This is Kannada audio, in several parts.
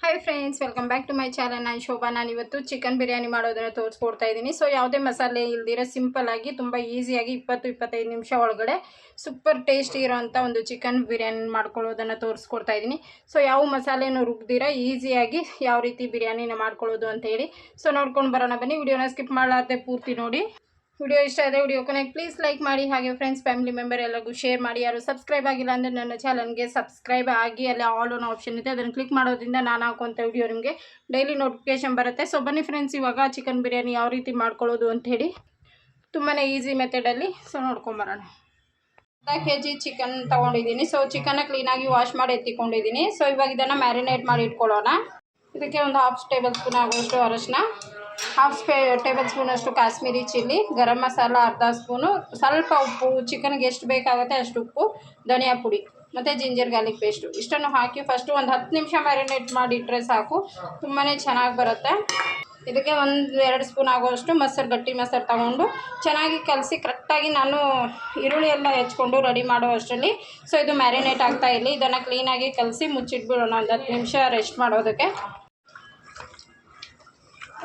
Hi friends welcome back to my channel ನಾನು ಶೋಭಾ. ನಾನು ಇವತ್ತು ಚಿಕನ್ ಬಿರಿಯಾನಿ ಮಾಡೋದನ್ನು ತೋರಿಸ್ಕೊಡ್ತಾ ಇದ್ದೀನಿ. ಸೊ ಯಾವುದೇ ಮಸಾಲೆ ಇಲ್ದಿರೋ ಸಿಂಪಲ್ ಆಗಿ, ತುಂಬ ಈಸಿಯಾಗಿ ಇಪ್ಪತ್ತು, ಇಪ್ಪತ್ತೈದು ನಿಮಿಷ ಒಳಗಡೆ ಸೂಪರ್ ಟೇಸ್ಟಿ ಇರೋವಂಥ ಒಂದು ಚಿಕನ್ ಬಿರಿಯಾನಿ ಮಾಡ್ಕೊಳ್ಳೋದನ್ನು ತೋರಿಸ್ಕೊಡ್ತಾ ಇದ್ದೀನಿ. ಸೊ ಯಾವ ಮಸಾಲೆನೂ ರುಬ್ದಿರ ಈಸಿಯಾಗಿ ಯಾವ ರೀತಿ ಬಿರಿಯಾನಿನ ಮಾಡ್ಕೊಳ್ಳೋದು ಅಂತ ಹೇಳಿ. ಸೊ ನೋಡ್ಕೊಂಡು ಬರೋಣ ಬನ್ನಿ. ವಿಡಿಯೋನ ಸ್ಕಿಪ್ ಮಾಡಲಾರ್ದೆ ಪೂರ್ತಿ ನೋಡಿ. ವಿಡಿಯೋ ಇಷ್ಟ ಆದರೆ ವಿಡಿಯೋ ಕೊನೆಗೆ ಪ್ಲೀಸ್ ಲೈಕ್ ಮಾಡಿ, ಹಾಗೆ ಫ್ರೆಂಡ್ಸ್ ಫ್ಯಾಮಿಲಿ ಮೆಂಬರ್ ಎಲ್ಲರಿಗೂ ಶೇರ್ ಮಾಡಿ. ಯಾರು ಸಬ್ಸ್ಕ್ರೈಬ್ ಆಗಿಲ್ಲ ಅಂದರೆ ನನ್ನ ಚಾನಲ್ಗೆ ಸಬ್ಸ್ಕ್ರೈಬ್ ಆಗಿ, ಅಲ್ಲಿ ಆಲ್ ಓನ್ ಆಪ್ಷನ್ ಇದೆ. ಅದನ್ನು ಕ್ಲಿಕ್ ಮಾಡೋದ್ರಿಂದ ನಾನು ಹಾಕುವಂಥ ವಿಡಿಯೋ ನಿಮಗೆ ಡೈಲಿ ನೋಟಿಫಿಕೇಶನ್ ಬರುತ್ತೆ. ಸೊ ಬನ್ನಿ ಫ್ರೆಂಡ್ಸ್ ಇವಾಗ ಚಿಕನ್ ಬಿರಿಯಾನಿ ಯಾವ ರೀತಿ ಮಾಡ್ಕೊಳ್ಳೋದು ಅಂತ ಹೇಳಿ. ತುಂಬಾ ಈಸಿ ಮೆಥಡಲ್ಲಿ ಸೊ ನೋಡ್ಕೊಂಬರೋಣ ಅರ್ಧ ಕೆ ಜಿ ಚಿಕನ್ ತೊಗೊಂಡಿದ್ದೀನಿ ಸೊ ಚಿಕನ್ನ ಕ್ಲೀನಾಗಿ ವಾಶ್ ಮಾಡಿ ಎತ್ತಿಕೊಂಡಿದ್ದೀನಿ. ಸೊ ಇವಾಗ ಇದನ್ನು ಮ್ಯಾರಿನೇಟ್ ಮಾಡಿ ಇಟ್ಕೊಳ್ಳೋಣ. ಇದಕ್ಕೆ ಒಂದು ಹಾಫ್ ಟೇಬಲ್ ಸ್ಪೂನ್ ಆಗುವಷ್ಟು ಅರಶಿನ ಹಾಫ್ ಸ್ಪೇ ಟೇಬಲ್ ಸ್ಪೂನಷ್ಟು ಕಾಶ್ಮೀರಿ ಚಿಲ್ಲಿ, ಗರಂ ಮಸಾಲ ಅರ್ಧ ಸ್ಪೂನು ಸ್ವಲ್ಪ ಉಪ್ಪು ಚಿಕನ್ಗೆ ಎಷ್ಟು ಬೇಕಾಗುತ್ತೆ ಅಷ್ಟು ಉಪ್ಪು, ಧನಿಯಾ ಪುಡಿ ಮತ್ತು ಜಿಂಜರ್ ಗಾರ್ಲಿಕ್ ಪೇಸ್ಟು ಇಷ್ಟನ್ನು ಹಾಕಿ ಫಸ್ಟು ಒಂದು ಹತ್ತು ನಿಮಿಷ ಮ್ಯಾರಿನೇಟ್ ಮಾಡಿ ಇಟ್ಟರೆ ಸಾಕು ತುಂಬಾ ಚೆನ್ನಾಗಿ ಬರುತ್ತೆ. ಇದಕ್ಕೆ ಒಂದು ಎರಡು ಸ್ಪೂನ್ ಆಗುವಷ್ಟು ಮೊಸರು, ಗಟ್ಟಿ ಮೊಸರು ತಗೊಂಡು ಚೆನ್ನಾಗಿ ಕಲಸಿ ಕರೆಕ್ಟಾಗಿ ನಾನು ಈರುಳ್ಳಿ ಎಲ್ಲ ಹೆಚ್ಕೊಂಡು ರೆಡಿ ಮಾಡೋ ಅಷ್ಟರಲ್ಲಿ. ಸೊ ಇದು ಮ್ಯಾರಿನೇಟ್ ಆಗ್ತಾ ಇಲ್ಲಿ ಇದನ್ನು ಕ್ಲೀನಾಗಿ ಕಲಸಿ ಮುಚ್ಚಿಟ್ಬಿಡೋಣ. ಒಂದು ಹತ್ತು ನಿಮಿಷ ರೆಸ್ಟ್ ಮಾಡೋದಕ್ಕೆ.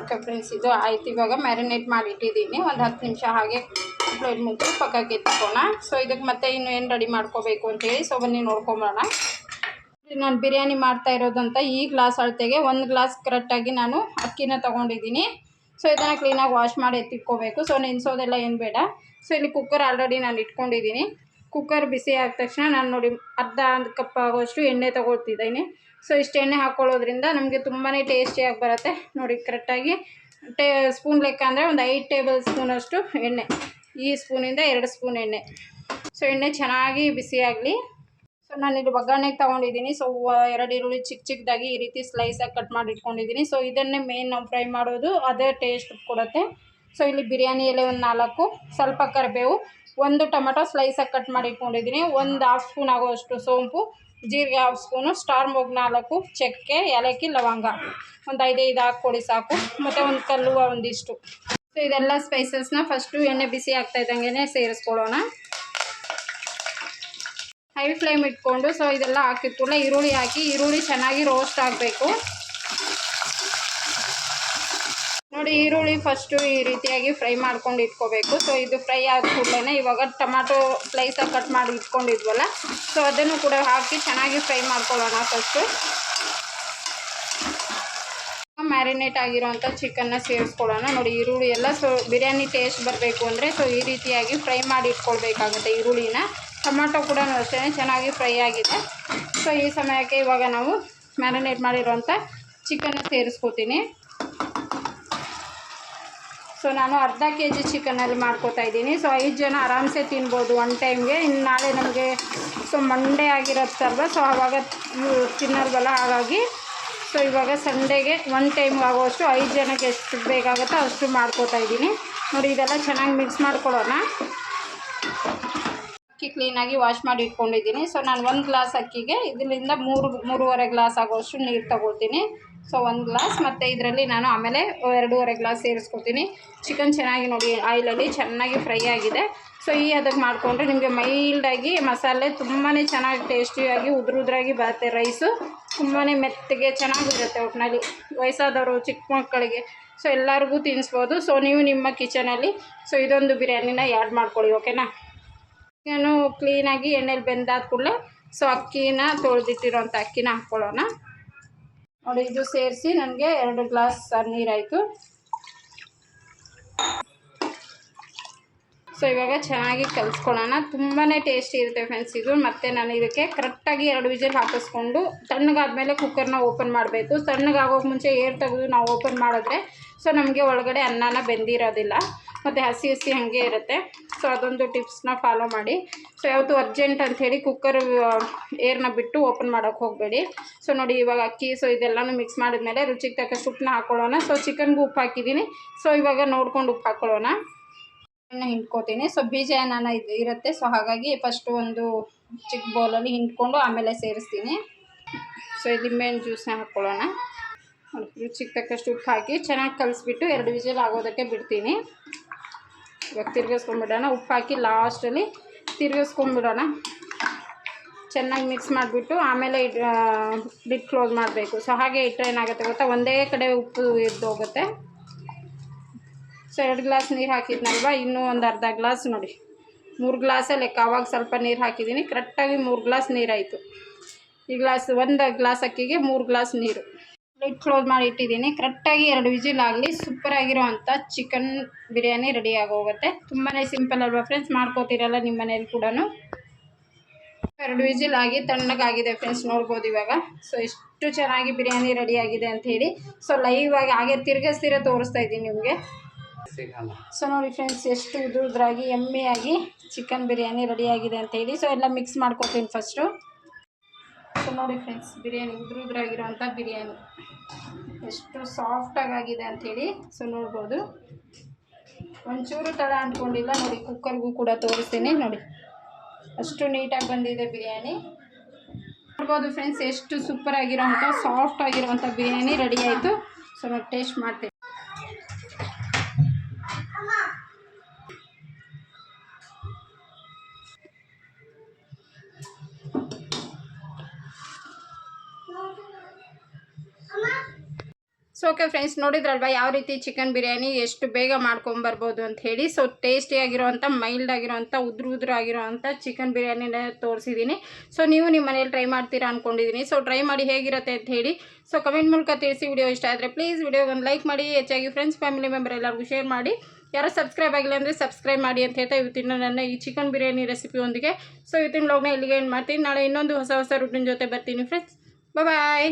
ಓಕೆ ಫ್ರೆಂಡ್ಸ್ ಇದು ಆಯ್ತು. ಇವಾಗ ಮ್ಯಾರಿನೇಟ್ ಮಾಡಿ ಇಟ್ಟಿದ್ದೀನಿ. ಒಂದು ಹತ್ತು ನಿಮಿಷ ಹಾಗೆ ಪ್ಲೇಟ್ ಮುಚ್ಚಿ ಪಕ್ಕಕ್ಕೆ ಎತ್ಕೋಣ ಸೊ ಇದಕ್ಕೆ ಮತ್ತೆ ಇನ್ನು ಏನು ರೆಡಿ ಮಾಡ್ಕೋಬೇಕು ಅಂತೇಳಿ ಸೊ ಬನ್ನಿ ನೋಡ್ಕೊಂಬರೋಣ. ನಾನು ಬಿರಿಯಾನಿ ಮಾಡ್ತಾ ಇರೋದಂತ ಈ ಗ್ಲಾಸ್ ಅಳತೆಗೆ ಒಂದು ಗ್ಲಾಸ್ ಕರೆಕ್ಟಾಗಿ ನಾನು ಅಕ್ಕಿನ ತೊಗೊಂಡಿದ್ದೀನಿ. ಸೊ ಇದನ್ನು ಕ್ಲೀನಾಗಿ ವಾಶ್ ಮಾಡಿ ಎತ್ತಿಟ್ಕೋಬೇಕು. ಸೊ ನೆನೆಸೋದೆಲ್ಲ ಏನು ಬೇಡ. ಸೊ ಇಲ್ಲಿ ಕುಕ್ಕರ್ ಆಲ್ರೆಡಿ ನಾನು ಇಟ್ಕೊಂಡಿದ್ದೀನಿ. ಕುಕ್ಕರ್ ಬಿಸಿ ಆದ ತಕ್ಷಣ ನಾನು ನೋಡಿ ಅರ್ಧ ಒಂದು ಕಪ್ ಆಗೋಷ್ಟು ಎಣ್ಣೆ ತೊಗೊಳ್ತಿದ್ದೀನಿ. ಸೊ ಇಷ್ಟು ಎಣ್ಣೆ ಹಾಕ್ಕೊಳ್ಳೋದ್ರಿಂದ ನಮಗೆ ತುಂಬಾ ಟೇಸ್ಟಿಯಾಗಿ ಬರುತ್ತೆ. ನೋಡಿ ಕರೆಕ್ಟಾಗಿ ಟೇ ಸ್ಪೂನ್ ಲೆಕ್ಕ ಅಂದರೆ ಒಂದು ಐದು ಟೇಬಲ್ ಸ್ಪೂನಷ್ಟು ಎಣ್ಣೆ. ಈ ಸ್ಪೂನಿಂದ ಎರಡು ಸ್ಪೂನ್ ಎಣ್ಣೆ. ಸೊ ಎಣ್ಣೆ ಚೆನ್ನಾಗಿ ಬಿಸಿಯಾಗಲಿ ಸೊ ನಾನು ಇಲ್ಲಿ ಒಗ್ಗರಣೆಗೆ ತೊಗೊಂಡಿದ್ದೀನಿ. ಸೊ ಎರಡು ಈರುಳ್ಳಿ ಚಿಕ್ಕ ಚಿಕ್ಕದಾಗಿ ಈ ರೀತಿ ಸ್ಲೈಸಾಗಿ ಕಟ್ ಮಾಡಿ ಇಟ್ಕೊಂಡಿದ್ದೀನಿ. ಸೊ ಇದನ್ನೇ ಮೇನ್ ನಾವು ಫ್ರೈ ಮಾಡೋದು. ಅದೇ ಟೇಸ್ಟ್ ಕೊಡುತ್ತೆ. ಸೊ ಇಲ್ಲಿ ಬಿರಿಯಾನಿ ಎಲೆ ಒಂದು ನಾಲ್ಕು, ಸ್ವಲ್ಪ ಕರಿಬೇವು, ಒಂದು ಟೊಮೆಟೊ ಸ್ಲೈಸಾಗಿ ಕಟ್ ಮಾಡಿ ಇಟ್ಕೊಂಡಿದ್ದೀನಿ. ಒಂದು ಹಾಫ್ ಸ್ಪೂನ್ ಆಗೋಷ್ಟು ಸೋಂಪು. ಜೀರಿಗೆ ಹಾಫ್ ಸ್ಪೂನು ಸ್ಟಾರ್ ಮೊಗ್ ನಾಲ್ಕು ಚಕ್ಕೆ, ಏಲಕ್ಕಿ, ಲವಂಗ. ಒಂದು ಐದೈದು ಹಾಕ್ಕೊಡಿ ಸಾಕು. ಮತ್ತು ಒಂದು ಕಲ್ಲುವ ಒಂದಿಷ್ಟು. ಸೊ ಇದೆಲ್ಲ ಸ್ಪೈಸಸ್ನ ಫಸ್ಟು ಎಣ್ಣೆ ಬಿಸಿ ಆಗ್ತಾ ಇದ್ದಂಗೆ ಸೇರಿಸ್ಕೊಳ್ಳೋಣ. ಹೈ ಫ್ಲೇಮ್ ಇಟ್ಕೊಂಡು ಸೊ ಇದೆಲ್ಲ ಹಾಕಿದ ಕೂಡಲೇ ಈರುಳ್ಳಿ ಹಾಕಿ, ಈರುಳ್ಳಿ ಚೆನ್ನಾಗಿ ರೋಸ್ಟ್ ಆಗಬೇಕು. ನೋಡಿ ಈರುಳ್ಳಿ ಫಸ್ಟು ಈ ರೀತಿಯಾಗಿ ಫ್ರೈ ಮಾಡ್ಕೊಂಡು ಇಟ್ಕೋಬೇಕು. ಸೊ ಇದು ಫ್ರೈ ಆದ ಕೂಡಲೇ ಇವಾಗ ಟೊಮಾಟೊ ಸ್ಲೈಸಾಗಿ ಕಟ್ ಮಾಡಿ ಇಟ್ಕೊಂಡಿದ್ವಲ್ಲ ಸೊ ಅದನ್ನು ಕೂಡ ಹಾಕಿ ಚೆನ್ನಾಗಿ ಫ್ರೈ ಮಾಡ್ಕೊಳ್ಳೋಣ ಫಸ್ಟು ಮ್ಯಾರಿನೇಟ್ ಆಗಿರೋಂಥ ಚಿಕನ್ನ ಸೇರಿಸ್ಕೊಳ್ಳೋಣ. ನೋಡಿ ಈರುಳ್ಳಿ ಎಲ್ಲ ಸೊ ಬಿರಿಯಾನಿ ಟೇಸ್ಟ್ ಬರಬೇಕು ಅಂದರೆ ಸೊ ಈ ರೀತಿಯಾಗಿ ಫ್ರೈ ಮಾಡಿ ಇಟ್ಕೊಳ್ಬೇಕಾಗುತ್ತೆ ಈರುಳ್ಳಿನ. ಟೊಮಾಟೊ ಕೂಡ ಅಷ್ಟೇ ಚೆನ್ನಾಗಿ ಫ್ರೈ ಆಗಿದೆ. ಸೊ ಈ ಸಮಯಕ್ಕೆ ಇವಾಗ ನಾವು ಮ್ಯಾರಿನೇಟ್ ಮಾಡಿರೋಂಥ ಚಿಕನ್ನ ಸೇರಿಸ್ಕೋತೀನಿ. ಸೊ ನಾನು ಅರ್ಧ ಕೆ ಜಿ ಚಿಕನಲ್ಲಿ ಮಾಡ್ಕೋತಾ ಇದ್ದೀನಿ. ಸೊ ಐದು ಜನ ಆರಾಮ್ಸೆ ತಿನ್ಬೋದು ಒನ್ ಟೈಮ್ಗೆ ಇನ್ನು ನಾಳೆ ನಮಗೆ ಸೊ ಮಂಡೇ ಆಗಿರುತ್ತಲ್ವ ಸೊ ಆವಾಗ ತಿನ್ನಲ್ವಲ್ಲ ಹಾಗಾಗಿ. ಸೊ ಇವಾಗ ಸಂಡೇಗೆ ಒನ್ ಟೈಮ್ ಆಗೋಷ್ಟು ಐದು ಜನಕ್ಕೆ ಎಷ್ಟು ಬೇಕಾಗುತ್ತೋ ಅಷ್ಟು ಮಾಡ್ಕೋತಾ ಇದ್ದೀನಿ. ನೋಡಿ, ಇದೆಲ್ಲ ಚೆನ್ನಾಗಿ ಮಿಕ್ಸ್ ಮಾಡ್ಕೊಳ್ಳೋಣ. ಅಕ್ಕಿ ಕ್ಲೀನಾಗಿ ವಾಶ್ ಮಾಡಿ ಇಟ್ಕೊಂಡಿದ್ದೀನಿ. ಸೊ ನಾನು ಒಂದು ಗ್ಲಾಸ್ ಅಕ್ಕಿಗೆ, ಇದರಿಂದ ಮೂರು, ಮೂರುವರೆ ಗ್ಲಾಸ್ ಆಗೋಷ್ಟು ನೀರು ತಗೊಳ್ತೀನಿ. ಸೊ ಒಂದು ಗ್ಲಾಸ್ ಮತ್ತು ಇದರಲ್ಲಿ ನಾನು ಆಮೇಲೆ ಎರಡೂವರೆ ಗ್ಲಾಸ್ ಸೇರಿಸ್ಕೊತೀನಿ. ಚಿಕನ್ ಚೆನ್ನಾಗಿ ನೋಡಿ, ಆಯಿಲಲ್ಲಿ ಚೆನ್ನಾಗಿ ಫ್ರೈ ಆಗಿದೆ. ಸೊ ಈ ಅದಕ್ಕೆ ಮಾಡಿಕೊಂಡ್ರೆ ನಿಮಗೆ ಮೈಲ್ಡಾಗಿ ಮಸಾಲೆ ತುಂಬಾ ಚೆನ್ನಾಗಿ ಟೇಸ್ಟಿಯಾಗಿ ಉದುರು ಉದುರಾಗಿ ಬರುತ್ತೆ ರೈಸು ತುಂಬಾ ಮೆತ್ತಗೆ ಚೆನ್ನಾಗಿರುತ್ತೆ ಒಟ್ಟಿನಲ್ಲಿ ವಯಸ್ಸಾದವರು, ಚಿಕ್ಕ ಮಕ್ಕಳಿಗೆ. ಸೊ ಎಲ್ಲರಿಗೂ ತಿನ್ನಿಸ್ಬೋದು ಸೊ ನೀವು ನಿಮ್ಮ ಕಿಚನಲ್ಲಿ ಸೊ ಇದೊಂದು ಬಿರಿಯಾನಿನ ಆ್ಯಡ್ ಮಾಡ್ಕೊಳ್ಳಿ ಓಕೆನಾ ಏನು ಕ್ಲೀನಾಗಿ ಎಣ್ಣೆಲಿ ಬೆಂದಾದ ಕೂಡಲೇ ಸೊ ಅಕ್ಕಿನ ತೊಳೆದಿಟ್ಟಿರೋಂಥ ಅಕ್ಕಿನ ಹಾಕ್ಕೊಳ್ಳೋಣ. ನೋಡಿ ಇದು ಸೇರಿಸಿ ನನಗೆ ಎರಡು ಗ್ಲಾಸ್ ನೀರಾಯಿತು ಸೊ ಇವಾಗ ಚೆನ್ನಾಗಿ ಕಲಿಸ್ಕೊಳ್ಳೋಣ. ತುಂಬಾ ಟೇಸ್ಟಿ ಇರುತ್ತೆ ಫ್ರೆಂಡ್ಸ್ ಇದು. ಮತ್ತು ನಾನು ಇದಕ್ಕೆ ಕರೆಕ್ಟಾಗಿ ಎರಡು ವಿಜಲ್ ಹಾಕಿಸ್ಕೊಂಡು ತಣ್ಣಗಾದ್ಮೇಲೆ ಕುಕ್ಕರ್ನ ಓಪನ್ ಮಾಡಬೇಕು. ತಣ್ಣಗಾಗೋಕೆ ಮುಂಚೆ ಏರ್ ತೆಗೆದು ನಾವು ಓಪನ್ ಮಾಡಿದ್ರೆ ಸೊ ನಮಗೆ ಒಳಗಡೆ ಅನ್ನನ ಬೆಂದಿರೋದಿಲ್ಲ. ಮತ್ತು ಹಸಿ ಹಸಿ ಹಾಗೆ ಇರುತ್ತೆ. ಸೊ ಅದೊಂದು ಟಿಪ್ಸ್ನ ಫಾಲೋ ಮಾಡಿ. ಸೊ ಯಾವತ್ತು ಅರ್ಜೆಂಟ್ ಅಂಥೇಳಿ ಕುಕ್ಕರ್ ಏರ್ನ ಬಿಟ್ಟು ಓಪನ್ ಮಾಡೋಕ್ಕೆ ಹೋಗಬೇಡಿ. ಸೊ ನೋಡಿ ಇವಾಗ ಅಕ್ಕಿ ಸೊ ಇದೆಲ್ಲನೂ ಮಿಕ್ಸ್ ಮಾಡಿದ್ಮೇಲೆ ರುಚಿಗೆ ತಕ್ಕಷ್ಟು ಉಪ್ಪನ್ನ ಹಾಕ್ಕೊಳ್ಳೋಣ ಸೊ ಚಿಕನ್ಗೂ ಉಪ್ಪು ಹಾಕಿದ್ದೀನಿ. ಸೊ ಇವಾಗ ನೋಡ್ಕೊಂಡು ಉಪ್ಪು ಹಾಕ್ಕೊಳ್ಳೋಣ ಹಿಂಡ್ಕೋತೀನಿ. ಸೊ ಬೀಜ ಏನಾನ ಇದು, ಇರುತ್ತೆ. ಸೊ ಹಾಗಾಗಿ ಫಸ್ಟು ಒಂದು ಚಿಕ್ಕ ಬೌಲಲ್ಲಿ ಹಿಂಡ್ಕೊಂಡು ಆಮೇಲೆ ಸೇರಿಸ್ತೀನಿ. ಸೊ ಲಿಂಬೆಹಣ್ಣು ಜ್ಯೂಸ್ನ ಹಾಕ್ಕೊಳ್ಳೋಣ ರುಚಿಗೆ ತಕ್ಕಷ್ಟು ಉಪ್ಪು ಹಾಕಿ ಚೆನ್ನಾಗಿ ಕಲಿಸ್ಬಿಟ್ಟು ಎರಡು ವಿಜಲ್ ಆಗೋದಕ್ಕೆ ಬಿಡ್ತೀನಿ. ಇವಾಗ ತಿರ್ಗಿಸ್ಕೊಂಡ್ಬಿಡೋಣ. ಉಪ್ಪು ಹಾಕಿ ಲಾಸ್ಟಲ್ಲಿ ತಿರ್ಗಿಸ್ಕೊಂಡ್ಬಿಡೋಣ. ಚೆನ್ನಾಗಿ ಮಿಕ್ಸ್ ಮಾಡಿಬಿಟ್ಟು ಆಮೇಲೆ ಲಿಡ್ ಕ್ಲೋಸ್ ಮಾಡಬೇಕು. ಸೊ ಹಾಗೆ ಇಟ್ಟರೆ ಏನಾಗುತ್ತೆ ಗೊತ್ತಾ? ಒಂದೇ ಕಡೆ ಉಪ್ಪು ಇದ್ದು ಹೋಗುತ್ತೆ. ಸೊ ಎರಡು ಗ್ಲಾಸ್ ನೀರು ಹಾಕಿದ್ನಲ್ವ? ಇನ್ನೂ ಒಂದು ಅರ್ಧ ಗ್ಲಾಸ್ ನೋಡಿ. ಮೂರು ಗ್ಲಾಸೇ ಲೆಕ್ಕ. ಅವಾಗ ಸ್ವಲ್ಪ ನೀರು ಹಾಕಿದ್ದೀನಿ ಕರೆಕ್ಟಾಗಿ ಮೂರು ಗ್ಲಾಸ್ ನೀರಾಯಿತು. ಈ ಗ್ಲಾಸ್, ಒಂದು ಗ್ಲಾಸ್ ಅಕ್ಕಿಗೆ ಮೂರು ಗ್ಲಾಸ್ ನೀರು. ಲಿಡ್ ಕ್ಲೋಸ್ ಮಾಡಿ ಇಟ್ಟಿದ್ದೀನಿ ಕರೆಕ್ಟಾಗಿ ಎರಡು ವಿಜಿಲ್ ಆಗಲಿ. ಸೂಪರ್ ಅಂಥ ಚಿಕನ್ ಬಿರಿಯಾನಿ ರೆಡಿ ಆಗೋಗುತ್ತೆ. ತುಂಬಾ ಸಿಂಪಲ್ ಅಲ್ವಾ ಫ್ರೆಂಡ್ಸ್ ಮಾಡ್ಕೋತಿರಲ್ಲ ನಿಮ್ಮ ಮನೇಲಿ ಕೂಡ ಎರಡು ವಿಜಿಲ್ ಆಗಿ ತಣ್ಣಗಾಗಿದೆ ಫ್ರೆಂಡ್ಸ್ ನೋಡ್ಬೋದು ಇವಾಗ. ಸೊ ಎಷ್ಟು ಚೆನ್ನಾಗಿ ಬಿರಿಯಾನಿ ರೆಡಿ ಆಗಿದೆ ಅಂತ ಹೇಳಿ. ಸೊ ಲೈವ್ ಆಗಿ, ಹಾಗೆ ತಿರ್ಗಿಸ್ತಿರ ತೋರಿಸ್ತಾ ಇದ್ದೀನಿ ನಿಮಗೆ. ಸೊ ನೋಡಿ ಫ್ರೆಂಡ್ಸ್ ಎಷ್ಟು ಉದುರುದ್ರಾಗಿ ಎಮ್ಮೆಯಾಗಿ ಚಿಕನ್ ಬಿರಿಯಾನಿ ರೆಡಿ ಆಗಿದೆ ಅಂತ ಹೇಳಿ ಸೊ ಎಲ್ಲ ಮಿಕ್ಸ್ ಮಾಡ್ಕೊತೀನಿ ಫಸ್ಟು ಸೊ ನೋಡಿ ಫ್ರೆಂಡ್ಸ್ ಬಿರಿಯಾನಿ ಉದುರುದ್ರಾಗಿರೋವಂಥ ಬಿರಿಯಾನಿ. ಎಷ್ಟು ಸಾಫ್ಟಾಗಿ ಆಗಿದೆ ಅಂಥೇಳಿ ಸೊ ನೋಡ್ಬೋದು. ಒಂಚೂರು ತಡ ಅಂದ್ಕೊಂಡಿಲ್ಲ ನೋಡಿ ಕುಕ್ಕರ್ಗೂ ಕೂಡ ತೋರಿಸ್ತೀನಿ, ನೋಡಿ. ಅಷ್ಟು ನೀಟಾಗಿ ಬಂದಿದೆ ಬಿರಿಯಾನಿ. ನೋಡ್ಬೋದು ಫ್ರೆಂಡ್ಸ್ ಎಷ್ಟು ಸೂಪರ್ ಆಗಿರೋಂಥ ಸಾಫ್ಟ್ ಆಗಿರುವಂಥ ಬಿರಿಯಾನಿ ರೆಡಿ ಆಯಿತು. ಸೊ ನಾವು ಟೇಸ್ಟ್ ಮಾಡ್ತೀನಿ. ಸೊ ಓಕೆ ಫ್ರೆಂಡ್ಸ್ ನೋಡಿದ್ರಲ್ವ? ಯಾವ ರೀತಿ ಚಿಕನ್ ಬಿರಿಯಾನಿ ಎಷ್ಟು ಬೇಗ ಮಾಡ್ಕೊಂಬರ್ಬೋದು ಅಂತ ಹೇಳಿ? ಸೊ ಟೇಸ್ಟಿಯಾಗಿರೋವಂಥ ಮೈಲ್ಡ್ ಆಗಿರುವಂಥ ಉದುರು ಉದುರು ಆಗಿರೋವಂಥ ಚಿಕನ್ ಬಿರಿಯಾನಿನ ತೋರಿಸಿದ್ದೀನಿ. ಸೊ ನೀವು ನಿಮ್ಮ ಮನೇಲಿ ಟ್ರೈ ಮಾಡ್ತೀರಾ ಅಂದ್ಕೊಂಡಿದ್ದೀನಿ ಸೊ ಟ್ರೈ ಮಾಡಿ ಹೇಗಿರುತ್ತೆ ಅಂತ ಹೇಳಿ. ಸೊ ಕಮೆಂಟ್ ಮೂಲಕ ತಿಳಿಸಿ ವಿಡಿಯೋ ಇಷ್ಟ ಆದರೆ ಪ್ಲೀಸ್ ವಿಡಿಯೋಗೊಂದು ಲೈಕ್ ಮಾಡಿ, ಹೆಚ್ಚಾಗಿ ಫ್ರೆಂಡ್ಸ್ ಫ್ಯಾಮಿಲಿ ಮೆಂಬರ್ ಎಲ್ಲರಿಗೂ ಶೇರ್ ಮಾಡಿ. ಯಾರೋ ಸಬ್ಸ್ಕ್ರೈಬ್ ಆಗಿಲ್ಲ ಅಂದರೆ ಸಬ್ಸ್ಕ್ರೈಬ್ ಮಾಡಿ ಅಂತ ಹೇಳ್ತಾ ಇವತ್ತಿನ ನನ್ನ ಈ ಚಿಕನ್ ಬಿರಿಯಾನಿ ರೆಸಿಪಿಯೊಂದಿಗೆ ಸೊ ಇವತ್ತಿನ ಬ್ಲಾಗ್ನ ಇಲ್ಲಿಗೆ ಏನು ಮಾಡ್ತೀನಿ. ನಾಳೆ ಇನ್ನೊಂದು ಹೊಸ ಹೊಸ ರೂಟಿನ ಜೊತೆ ಬರ್ತೀನಿ ಫ್ರೆಂಡ್ಸ್ ಬಾಯ್